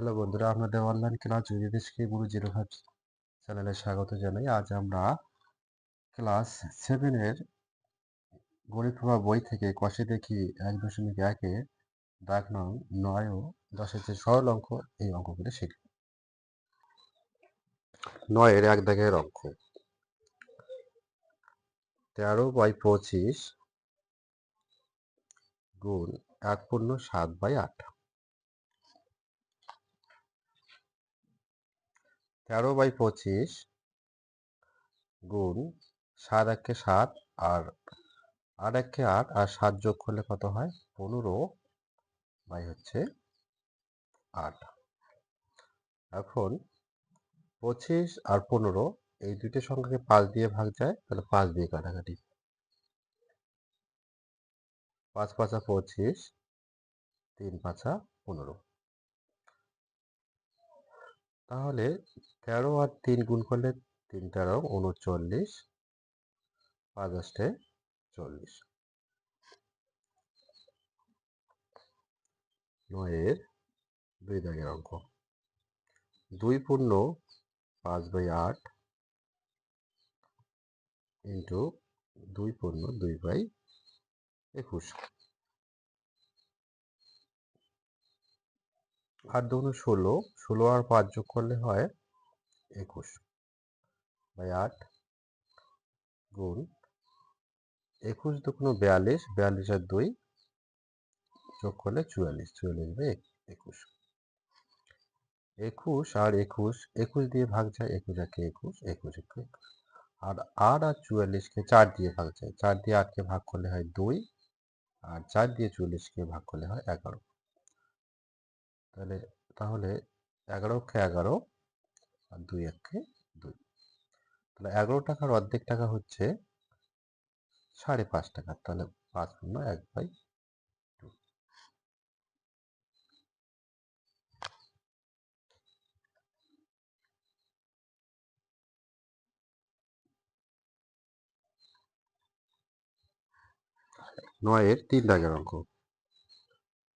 Hello বন্ধুরা, আপনাদের online class দেশকে গুরু জিরো ফাইভ চ্যানেলে স্বাগত জানাই। আজ আমরা ক্লাস সেভেনের গণিত প্রভা বই থেকে কষে দেখি এক দশমিক একে দাগ নং নয় ও দশের যে সরল অঙ্ক এই অঙ্কগুলি শিখব নয়ের এক দাগের অঙ্ক। তেরো বাই পঁচিশ গুণ এক পূর্ণ সাত বাই আট। তেরো বাই পঁচিশ গুণ সাত একে সাত আর আট একে আট আর সাত যোগ করলে কত হয়? পনেরো বাই হচ্ছে আট। এখন পঁচিশ আর পনেরো এই দুইটি সংখ্যাকে পাঁচ দিয়ে ভাগ যায়, তাহলে পাঁচ দিয়ে কাটাকাটি। পাঁচ পাঁচা পঁচিশ, তিন পাঁচা পনেরো। তাহলে তেরো আর তিন গুণ করলে তিন তেরো, উনচল্লিশ, পাঁচ আষ্টে চল্লিশ। নয়ের দুই দাগের অঙ্ক। দুই পূর্ণ পাঁচ বাই আট ইন্টু দুই পূর্ণ দুই বাই একুশ। আট দুগুণ ষোলো। ষোলো আর পাঁচ যোগ করলে হয় একুশ। বাই আট গুণ একুশ দুগুণ বিয়াল্লিশ বিয়াল্লিশ আর দুই যোগ করলে চুয়াল্লিশ। চুয়াল্লিশ বাই একুশ। একুশ আর একুশ একুশ দিয়ে ভাগ যায় একুশ একে একুশ একুশ একে একুশ। আর আট আর চুয়াল্লিশকে চার দিয়ে ভাগ যায়। চার দিয়ে আটকে ভাগ করলে হয় দুই, আর চার দিয়ে চুয়াল্লিশকে ভাগ করলে হয় এগারো। তাহলে তাহলে এগারো অক্ষে এগারো আর দুই অক্ষে দুই। তাহলে এগারো টাকার অর্ধেক টাকা হচ্ছে সাড়ে পাঁচ টাকা, তাহলে পাঁচ পূর্ণ এক বাই টু নয়ের তিন দাগের অঙ্ক।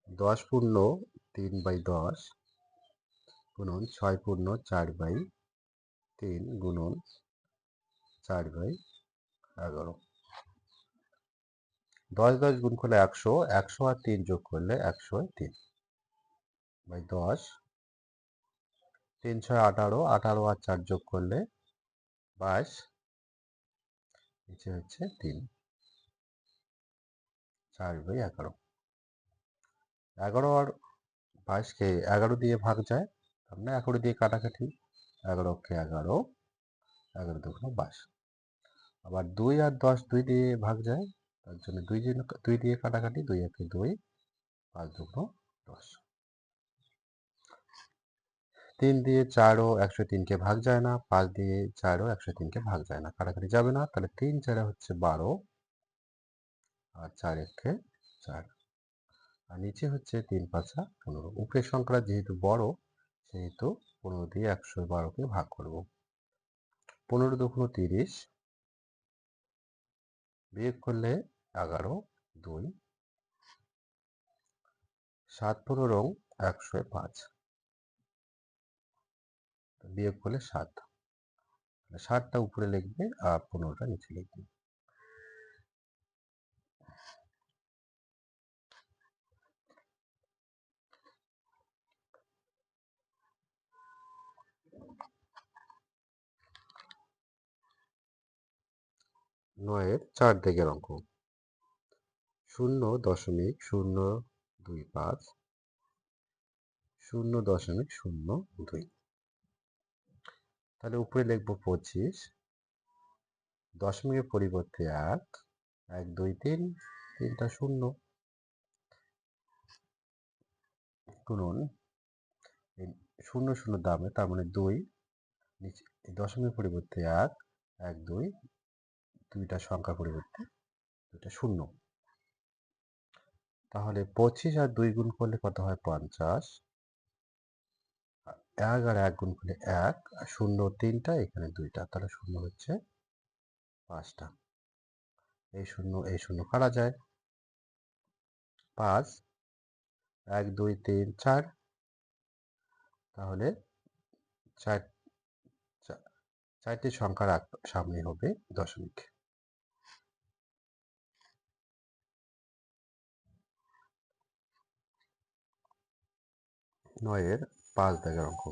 দশ পূর্ণ তিন বাই দশ গুণন ছয় পূর্ণ চার বাই তিন গুণন চার বাই এগারো। দশ দশ গুণ করলে একশো একশো আর তিন যোগ করলে একশো তিন। বাই দশ, তিন ছয় আঠারো আঠারো আর চার যোগ করলে বাইশ, নিচে হচ্ছে তিন। চার বাই এগারো। এগারো আর বাইশকে এগারো দিয়ে ভাগ যায়, তার মানে এগারো দিয়ে কাটাকাটি, এগারো অক্ষে এগারো এগারো দুগুণ বাইশ। আবার দুই আর দশ দুই দিয়ে ভাগ যায়, তার জন্য দুই দুই দিয়ে কাটাকাটি, দুই একে দুই, পাঁচ দুগুণ দশ। তিন দিয়ে চারও একশো তিনকে ভাগ যায় না, পাঁচ দিয়ে চারও একশো তিনকে ভাগ যায় না, কাটাকাটি যাবে না, তাহলে তিন চারে হচ্ছে বারো, আর চার একে চার। আর নিচে হচ্ছে তিন পাঁচা পনেরো। উপরের সংখ্যা যেহেতু বড়, সেহেতু পনেরো দিয়ে একশো বারোকে ভাগ করব। পনেরো দুগুণ তিরিশ, বিয়োগ করলে এগারো, দুই, সাত পনেরো, একশো পাঁচ। বিয়োগ করলে সাত। সাতটা উপরে লিখবে আর পনেরোটা নিচে লিখবে। নয়ের চার দিকের অঙ্ক। শূন্য দশমিক শূন্য দুই পাঁচ। শূন্য দশমিক শূন্য দুই। তাহলে উপরে লিখব পঁচিশ। দশমিকের পরিবর্তে এক এক, দুই, তিন, তিনটা শূন্য। গুণন। শূন্য শূন্য দামে তার মানে দুই দশমিক পরিবর্তে এক এক, দুই দুইটা সংখ্যা পরিবর্তে দুইটা শূন্য। তাহলে পঁচিশ আর দুই গুণ করলে কত হয়? পঞ্চাশ। এক আর এক গুণ করলে এক, আর শূন্য তিনটা, এখানে দুইটা। তাহলে শূন্য হচ্ছে পাঁচটা। এই শূন্য এই শূন্য কাটা যায়। পাঁচ, এক, দুই, তিন, চার। তাহলে চার চারটি সংখ্যার সামনে হবে দশমিক। নয়ের পাঁচ দাগের অঙ্ক।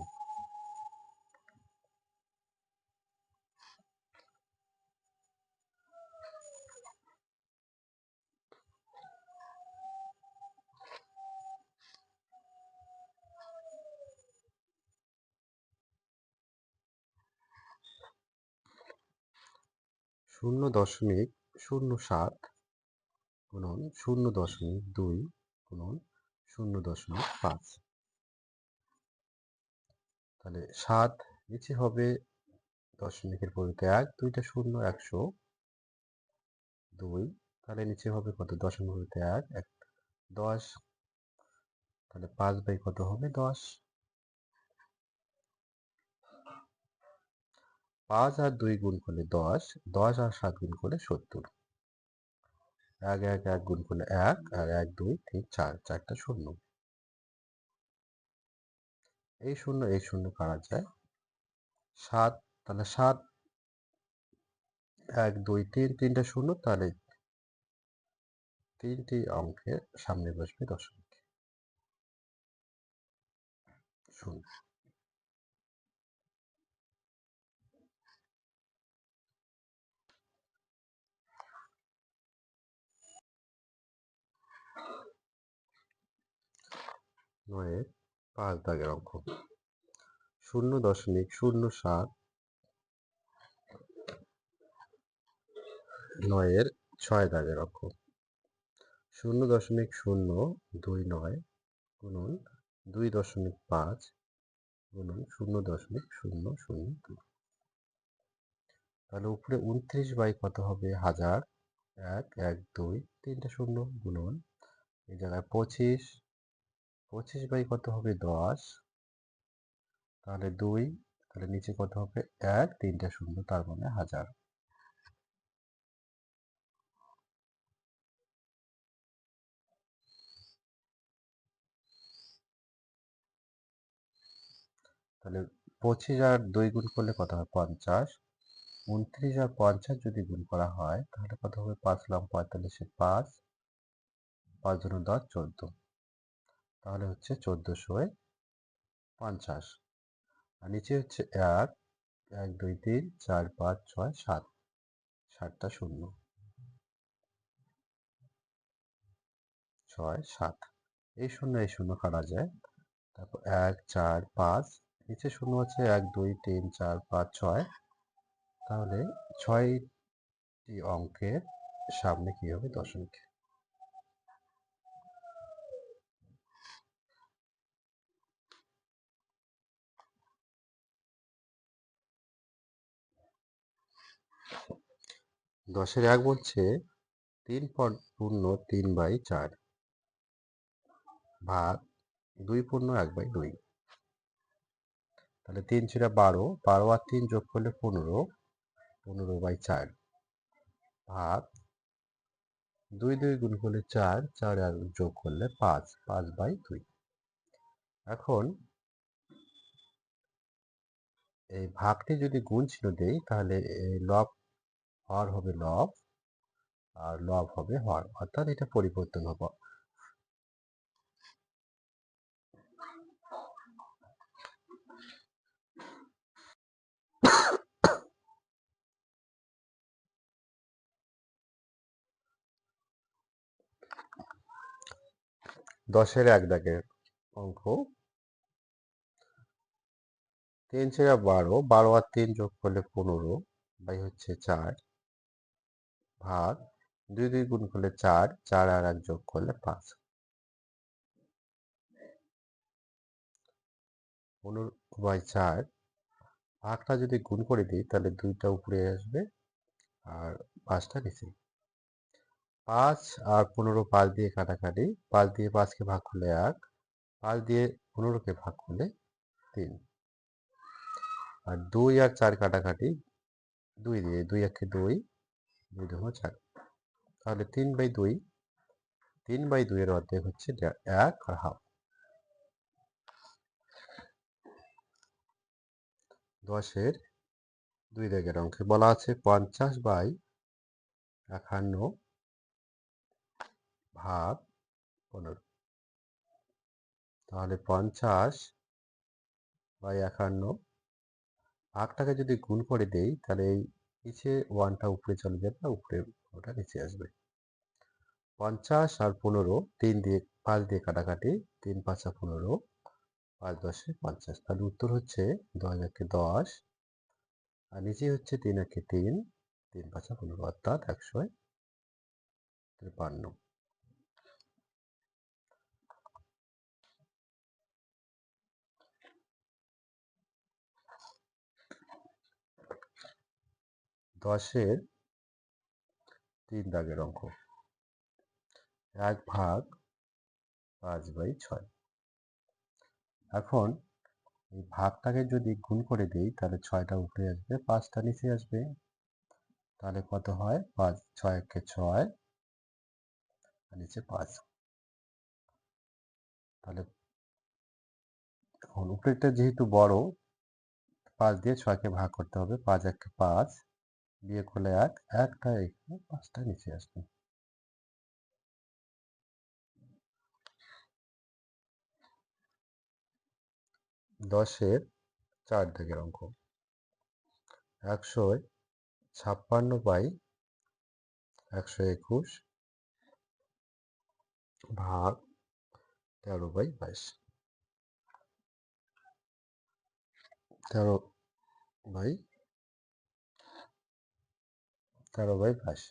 শূন্য দশমিক শূন্য সাত গুণন শূন্য দশমিক দুই গুণন শূন্য দশমিক পাঁচ। তাহলে সাত, নিচে হবে দশমিকের পরিবর্তে এক, দুইটা শূন্য, একশো। দুই, তাহলে নিচে হবে কত? দশমিক পরিবর্তে এক এক, দশ। তাহলে পাঁচ বাই কত হবে? দশ। পাঁচ আর দুই গুণ করলে দশ দশ আর সাত গুণ করলে সত্তর। এক এক এক গুণ করলে এক, আর এক, দুই, তিন, চার, চারটা শূন্য। এই শূন্য এই শূন্য কারা যায় সাত, তাহলে সাত। এক, দুই, তিন, তিনটা শূন্য, তাহলে তিনটি অঙ্কের সামনে বসবে দশমিক শূন্য। নয়ের পাঁচ দাগের অঙ্ক। শূন্য দশমিক শূন্য সাত নয়ের ছয় দাগের অঙ্ক। শূন্য দশমিক শূন্য দুই নয় গুণন দুই দশমিক পাঁচ গুণন শূন্য দশমিক শূন্য শূন্য দুই। তাহলে উপরে উনত্রিশ বাই কত হবে? হাজার। এক এক, দুই, তিনটে শূন্য গুণন এই জায়গায় পঁচিশ পঁচিশ বাই কত হবে দশ? তাহলে দুই, তাহলে নিচে কত হবে? এক, তিনটে শূন্য, তার মানে হাজার। তাহলে পঁচিশ আর দুই গুণ করলে কত হয়? পঞ্চাশ। উনত্রিশ আর পঞ্চাশ যদি গুণ করা হয়, তাহলে কত হবে? পাঁচ লাখ পঁয়তাল্লিশে পাঁচ। পাঁচ দশ, চোদ্দ। তাহলে হচ্ছে চোদ্দোশো পঞ্চাশ। আর নিচে হচ্ছে এক এক, দুই, তিন, চার, পাঁচ, ছয়, সাত। সাতটা শূন্য। ছয়, সাত। এই শূন্য এই শূন্য কাটা যায়। তারপর এক, চার, পাঁচ। নিচে শূন্য আছে এক, দুই, তিন, চার, পাঁচ, ছয়। তাহলে ছয়টি অঙ্কের সামনে কি হবে? দশমিক। দশের এক বলছে, তিন পূর্ণ তিন বাই চার। ভাগ দুই পূর্ণ এক বাই দুই। তাহলে তিন ছিল বারো বারো আর তিন যোগ করলে পনেরো পনেরো বাই চার। ভাগ দুই দুই গুণ করলে চার চার আর যোগ করলে পাঁচ পাঁচ বাই দুই। এখন এই ভাগটি যদি গুণ ছিল দেই, তাহলে লব হর হবে লব, আর লব হবে হর। অর্থাৎ এটা পরিবর্তন হবে। দশের এক দাগের অঙ্ক। তিন ছেড়া বারো বারো আর তিন যোগ করলে পনেরো, বাই হচ্ছে চার। ভাগ দুই দুই গুণ করলে চার চার আর এক যোগ করলে পাঁচ। পনেরো বাই চার, ভাগটা যদি গুণ করে দিই, তাহলে দুইটা উপরে আসবে আর পাঁচটা নিচে। পাঁচ আর পনেরো পাঁচ দিয়ে কাটাকাটি, পাঁচ দিয়ে পাঁচকে ভাগ করলে এক, পাঁচ দিয়ে পনেরোকে ভাগ করলে তিন। আর দুই আর চার কাটাকাটি, দুই দিয়ে, দুই একে দুই দুই দু চার তাহলে তিন বাই দুই, তিন বাই দুইয়ের অর্ধেক হচ্ছে এক আর হাফ। দশের দুই দাগের অঙ্কে বলা আছে পঞ্চাশ বাই একান্ন ভাগ পনেরো। তাহলে পঞ্চাশ বাই একান্ন ভাগটাকে যদি গুণ করে দেই, তাহলে এই নিচে ওয়ানটা উপরে চলে যাবে আর উপরে ওটা নিচে আসবে। পঞ্চাশ আর পনেরো, তিন দিয়ে, পাঁচ দিয়ে কাটাকাটি, তিন, পাঁচা পনেরো, পাঁচ দশে পঞ্চাশ। তাহলে উত্তর হচ্ছে দশ একে দশ, আর নিচে হচ্ছে তিন একে তিন তিন, পাঁচা পনেরো, অর্থাৎ একশো তিপ্পান্ন। দশের তিন দাগের অঙ্ক। এক ভাগ পাঁচ বাই ছয়। এখন এই ভাগটাকে যদি গুণ করে দিই, তাহলে ছয়টা উপরে আসবে, পাঁচটা নিচে আসবে। তাহলে কত হয়? পাঁচ, ছয় একে ছয় নিচে পাঁচ। তাহলে এখন উপরেটা যেহেতু বড়, পাঁচ দিয়ে ছয়কে ভাগ করতে হবে, পাঁচ একে পাঁচ বিয়ে করলে এক একটা এখানে পাঁচটা নিচে আসবে। দশের চার দাগের অঙ্ক। একশো ছাপ্পান্ন বাই একশো একুশ ভাগ তেরো বাই বাইশ। তেরো বাই তেরো বাই বাইশ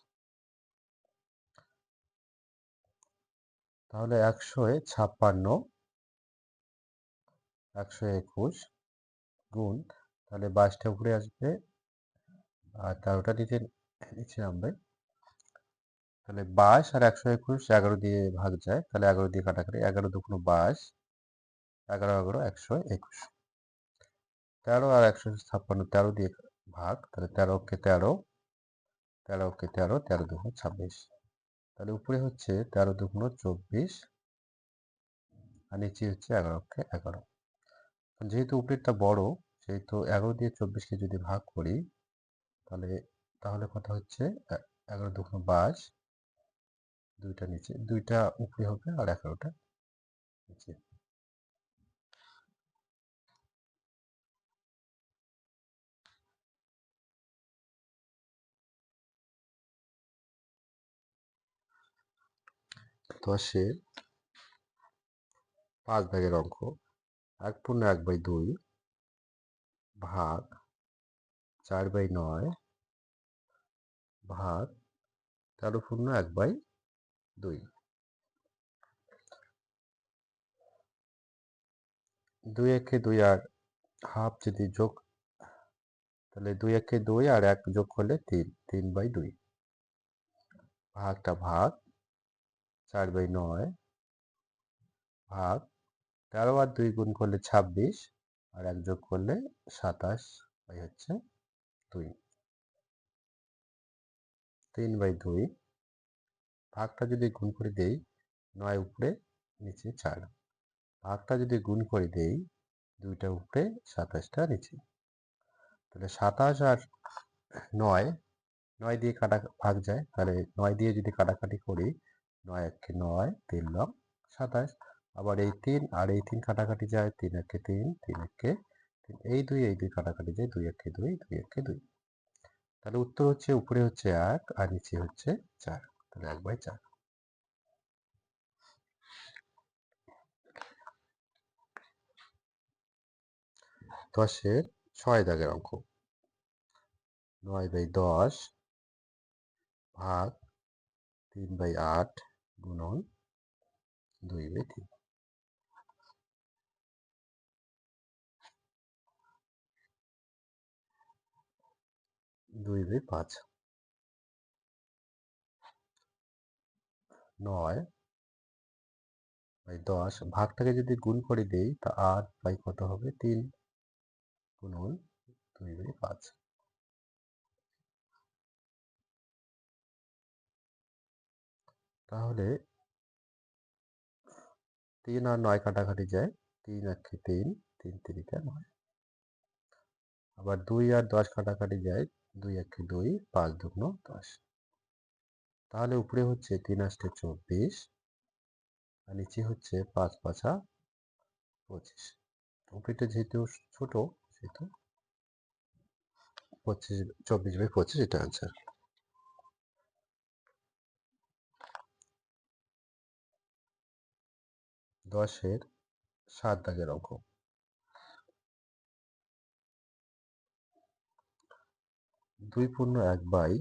তাহলে একশো ছাপ্পান্ন। একশো একুশ গুণ, তাহলে বাইশটা উপরে আসবে। আর তেরোটা নিচে নিচে নামবে। তাহলে বাইশ আর একশো একুশ এগারো দিয়ে ভাগ যায়, তাহলে এগারো দিয়ে কাটাকাটি, এগারো দুগুণ বাইশ, এগারো এগারো, একশো একুশ। তেরো আর একশো ছাপ্পান্ন, তেরো দিয়ে ভাগ, তাহলে তেরো কে তেরো তেরো কে তেরো তেরো দুগুণ ছাব্বিশ। তাহলে উপরে হচ্ছে তেরো দুগুণ চব্বিশ আর নিচে হচ্ছে এগারো কে এগারো। যেহেতু উপরেরটা বড়, সেহেতু এগারো দিয়ে চব্বিশকে যদি ভাগ করি, তাহলে তাহলে কথা হচ্ছে? এগারো দুগুণ বাইশ, দুইটা নিচে, দুইটা উপরে হবে আর এগারোটা নিচে। দশের পাঁচ ভাগের অঙ্ক। এক পূর্ণ এক বাই দুই ভাগ চার বাই নয় ভাগ তেরো পূর্ণ এক বাই দুই। দুই একে দুই আর হাফ যদি যোগ, তাহলে দুই একে দুই আর এক যোগ করলে তিন তিন বাই দুই। ভাগটা ভাগ চার বাই নয় ভাগ তেরো আর দুই গুণ করলে ছাব্বিশ আর এক যোগ করলে সাতাশ বাই হচ্ছে দুই। তিন বাই দুই ভাগটা যদি গুণ করে দেই নয় উপরে, নিচে চার। ভাগটা যদি গুণ করে দেই দুইটা উপরে, সাতাশটা নিচে। তাহলে সাতাশ আর নয় নয় দিয়ে কাটা ভাগ যায়। তাহলে নয় দিয়ে যদি কাটাকাটি করি নয় একে নয় তিন নং সাতাশ। আবার এই তিন আর এই তিন কাটাকাটি যায় তিন একে তিন তিন একে তিন। এই দুই এই দুই কাটাকাটি যায় দুই একে দুই দুই একে দুই। তাহলে উত্তর হচ্ছে, উপরে হচ্ছে এক আর নিচে হচ্ছে চার। তাহলে এক বাই চার। দশের ছয় দাগের অঙ্ক। নয় বাই দশ ভাগ তিন বাই আট গুণন দুই বাই তিন। দুই বাই পাঁচ। নয় বাই দশ। ভাগটাকে যদি গুণ করে দেই, তা আট বাই কত হবে? তিন। গুণন দুই বাই পাঁচ। তাহলে তিন আর নয় কাটাকাটি যায়। তিন একে তিন তিন তিরিকে নয়। আবার দুই আর দশ কাটাকাটি যায়। দুই একে দুই, পাঁচ দুগুণ দশ। তাহলে উপরে হচ্ছে তিন আষ্টে চব্বিশ আর নিচে হচ্ছে পাঁচ পাঁচা পঁচিশ। উপরেটা যেহেতু ছোট, সেহেতু পঁচিশ, চব্বিশ বাই পঁচিশ এটা আনসার দশের সাত দাগের অঙ্ক। দুই পূর্ণ এক বাই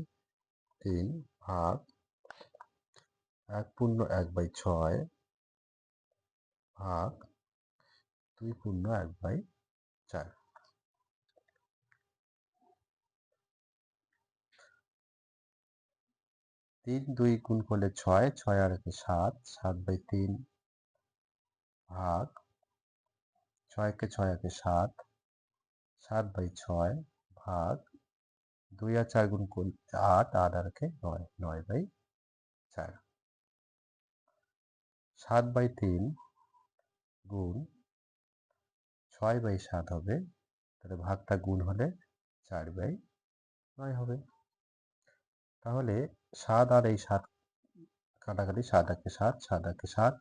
তিন ভাগ এক পূর্ণ এক বাই ছয় ভাগ দুই পূর্ণ এক বাই চার। তিন দুই গুণ করলে ছয় ছয় আর একে সাত সাত বাই তিন ভাগ ছয়কে ছয় একে সাত সাত বাই ছয় ভাগ দুই আর চার গুণ করলে আট আট আর একে নয় নয় বাই চার। সাত বাই তিন গুণ ছয় বাই সাত হবে, তাহলে ভাগটা গুণ হলে চার বাই নয় হবে। তাহলে সাত আর এই সাত, কাটাকাটি সাত একে সাত সাত সাত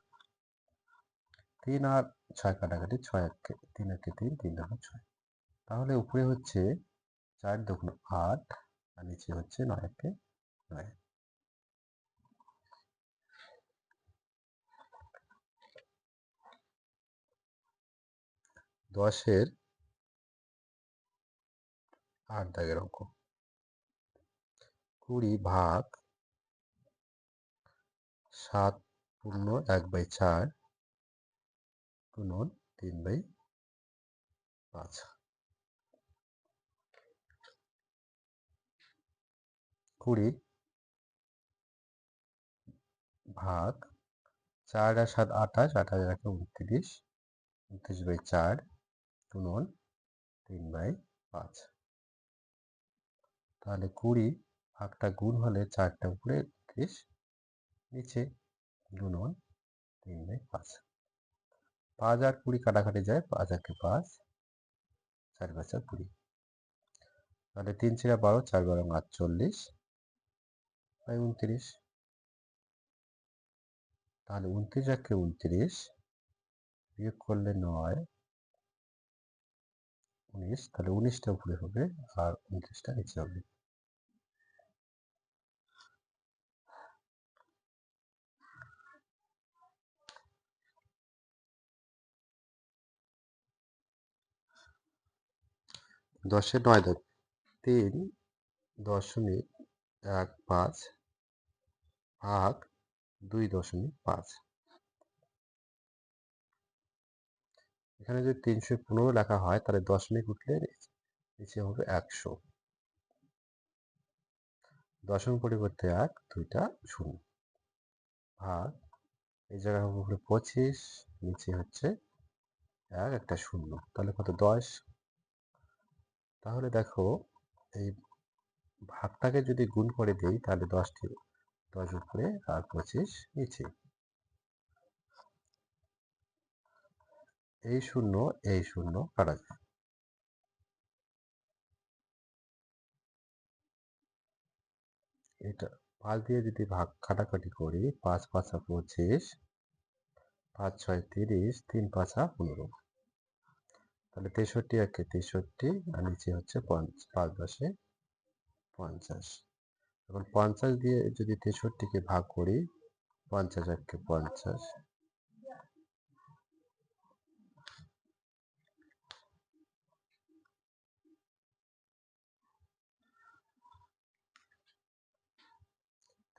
তিন আর ছয় কাটাকাটি, ছয় একে তিন একে তিন তিন দুগুণ ছয়। তাহলে উপরে হচ্ছে চার দুগুণ আট, আর নিচে হচ্ছে নয় একে নয়। দশের আট দাগের অঙ্ক। কুড়ি ভাগ সাত পূর্ণ এক বাই চার গুণন তিন বাই পাঁচ কুড়ি, ভাগ চার আর সাত আঠাশ আঠাশ রাখে উনত্রিশ উনত্রিশ বাই চার গুণন তিন বাই পাঁচ। তাহলে কুড়ি ভাগটা গুণ হলে চারটা উপরে উনত্রিশ নিচে গুণন তিন বাই পাঁচ। পাঁচ আর কুড়ি কাটাকাটি যায় পাঁচ একে পাঁচ, চার পাঁচ পাঁচা কুড়ি। তাহলে তিন ছিড়া বারো, চার বারো আটচল্লিশ উনত্রিশ। তাহলে উনত্রিশ একে উনত্রিশ বিয়োগ করলে নয়, উনিশ, তাহলে উনিশটা উপরে হবে আর উনত্রিশটা নিচে হবে। দশে নয় দাগ তিন দশমিক এক পাঁচ ভাগ দুই দশমিক পাঁচ। এখানে যদি তিনশো পনেরো লেখা হয়, তাহলে দশমিক উঠলে নিচে হবে একশো। দশম পরিবর্তে এক, দুইটা শূন্য। ভাগ, এই জায়গায় হবে পঁচিশ, নিচে হচ্ছে এক, একটা শূন্য। তাহলে কত? দশ তাহলে দেখো, এই ভাগটাকে যদি গুণ করে দিই, তাহলে দশটি, দশ উপরে আর পঁচিশ নিচে। এই শূন্য এই শূন্য, কাটা যায় এটা পাঁচ দিয়ে যদি ভাগ, কাটাকাটি করি, পাঁচ পাঁচা পঁচিশ, পাঁচ ছয় তিরিশ, তিন পাঁচা পনেরো। তাহলে তেষট্টি একে তেষট্টি আর নিচে হচ্ছে পাঁচ দশে পঞ্চাশ। এখন পঞ্চাশ দিয়ে যদি তেষট্টিকে ভাগ করি, পঞ্চাশ একে পঞ্চাশ।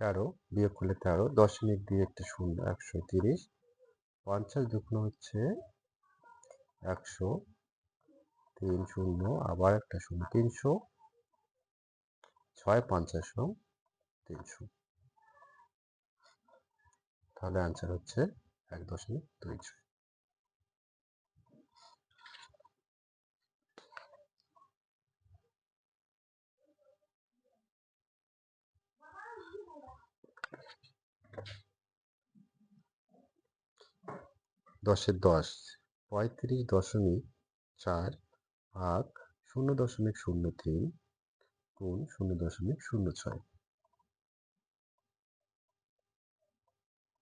তেরো, বিয়োগ করলে তেরো, দশমিক দিয়ে একটা শূন্য, একশো তিরিশ। পঞ্চাশ দুগুণ হচ্ছে একশো। তিন শূন্য আবার একটা শূন্য, তিনশো। ছয় পঞ্চাশ তিনশো। তাহলে আনসার হচ্ছে এক দশমিক দুই ছয়। দশের দশ, পঁয়ত্রিশ দশমিক চার ভাগ শূন্য দশমিক শূন্য তিন গুণ শূন্য দশমিক শূন্য ছয়।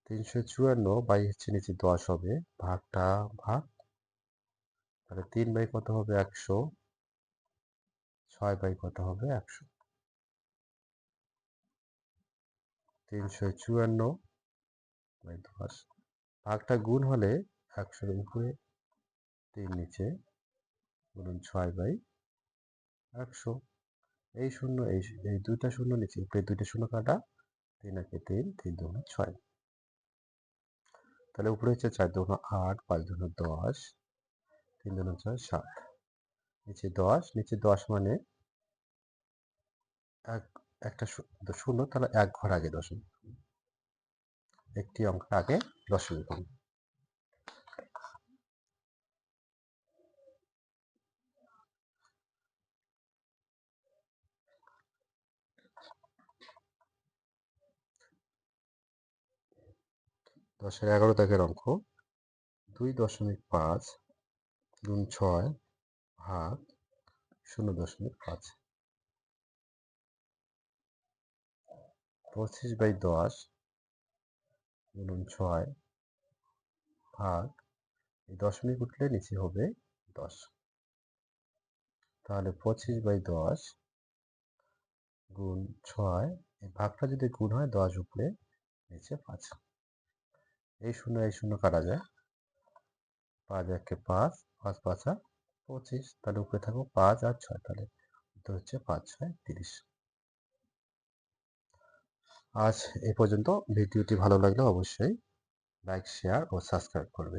তিনশো চুয়ান্ন বাই হচ্ছে নিচে দশ হবে, ভাগটা ভাগ, তাহলে তিন বাই কত হবে একশো, ছয় বাই কত হবে একশো। তিনশো চুয়ান্ন বাই দশ, ভাগটা গুণ হলে একশোর উপরে তিন নিচে গুণন ছয় বাই একশো। এই শূন্য, এই এই দুইটা শূন্য নিচে উপরে দুইটা শূন্য কাটা তিন একে তিন তিন দুগুণ ছয়। তাহলে উপরে হচ্ছে চার দুগুণ আট, পাঁচ দুগুণ দশ, তিন দুগুণ ছয়, সাত। নিচে দশ নিচে দশ মানে এক, একটা শূন্য, তাহলে এক ঘর আগে দশমিক একটি অঙ্ক আগে দশমিক দশের এগারো দাগের অঙ্ক। দুই দশমিক পাঁচ গুণ ছয় ভাগ শূন্য দশমিক পাঁচ। পঁচিশ বাই দশ গুণন ছয় ভাগ, এই দশমিক উঠলে নিচে হবে দশ। তাহলে পঁচিশ বাই দশ গুণ ছয়, এই ভাগটা যদি গুণ হয় দশ উপরে নিচে পাঁচ। এই শূন্য এই শূন্য কাটা যায়। পাঁচ একে পাঁচ পাঁচ পাঁচ পাঁচা পঁচিশ। তাহলে উপরে থাকব পাঁচ আর ছয়। তাহলে উত্তর হচ্ছে পাঁচ, ছয়, তিরিশ। আজ এ পর্যন্ত। ভিডিওটি ভালো লাগলে অবশ্যই লাইক, শেয়ার ও সাবস্ক্রাইব করবে